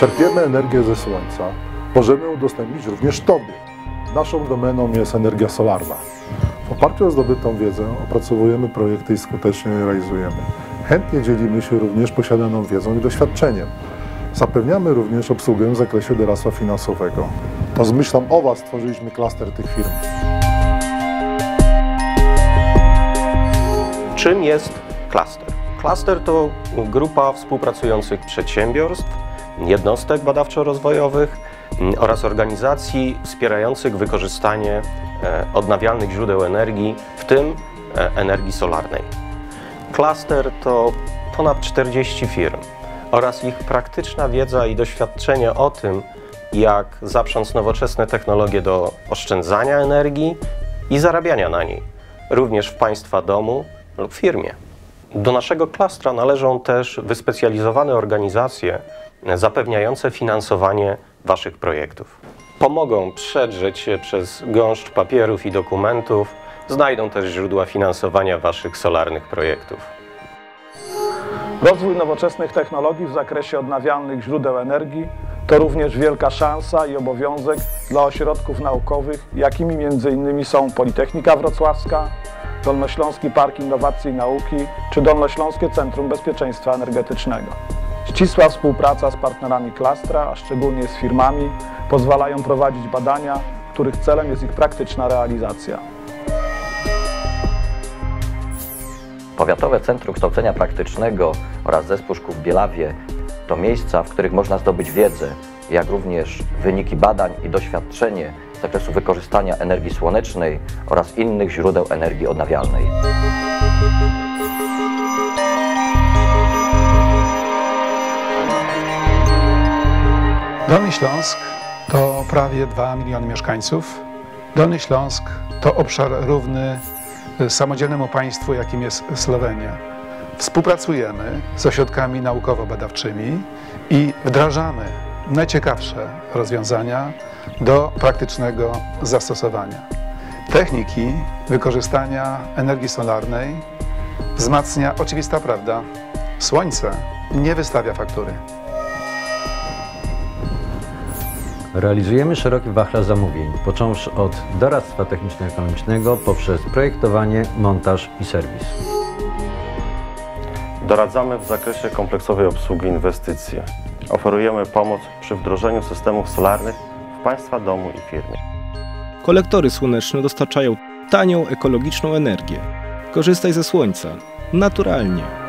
Czerpiemy energię ze Słońca. Możemy udostępnić również Tobie. Naszą domeną jest energia solarna. W oparciu o zdobytą wiedzę opracowujemy projekty i skutecznie je realizujemy. Chętnie dzielimy się również posiadaną wiedzą i doświadczeniem. Zapewniamy również obsługę w zakresie doradztwa finansowego. To z myślą o Was stworzyliśmy klaster tych firm. Czym jest klaster? Klaster to grupa współpracujących przedsiębiorstw, jednostek badawczo-rozwojowych mm, oraz organizacji wspierających wykorzystanie e, odnawialnych źródeł energii, w tym e, energii solarnej. Klaster to ponad 40 firm oraz ich praktyczna wiedza i doświadczenie o tym, jak zaprząc nowoczesne technologie do oszczędzania energii i zarabiania na niej, również w Państwa domu lub firmie. Do naszego klastra należą też wyspecjalizowane organizacje zapewniające finansowanie Waszych projektów. Pomogą przedrzeć się przez gąszcz papierów i dokumentów, znajdą też źródła finansowania Waszych solarnych projektów. Rozwój nowoczesnych technologii w zakresie odnawialnych źródeł energii to również wielka szansa i obowiązek dla ośrodków naukowych, jakimi m.in. są Politechnika Wrocławska, Dolnośląski Park Innowacji i Nauki czy Dolnośląskie Centrum Bezpieczeństwa Energetycznego. Ścisła współpraca z partnerami klastra, a szczególnie z firmami, pozwalają prowadzić badania, których celem jest ich praktyczna realizacja. Powiatowe Centrum Kształcenia Praktycznego oraz Zespół Szkół w Bielawie to miejsca, w których można zdobyć wiedzę, jak również wyniki badań i doświadczenie z zakresu wykorzystania energii słonecznej oraz innych źródeł energii odnawialnej. Dolny Śląsk to prawie 2 miliony mieszkańców. Dolny Śląsk to obszar równy samodzielnemu państwu, jakim jest Słowenia. Współpracujemy z ośrodkami naukowo-badawczymi i wdrażamy najciekawsze rozwiązania do praktycznego zastosowania. Techniki wykorzystania energii solarnej wzmacnia oczywista prawda. Słońce nie wystawia faktury. Realizujemy szeroki wachlarz zamówień, począwszy od doradztwa techniczno-ekonomicznego poprzez projektowanie, montaż i serwis. Doradzamy w zakresie kompleksowej obsługi inwestycji. Oferujemy pomoc przy wdrożeniu systemów solarnych w Państwa domu i firmie. Kolektory słoneczne dostarczają tanią, ekologiczną energię. Korzystaj ze słońca naturalnie.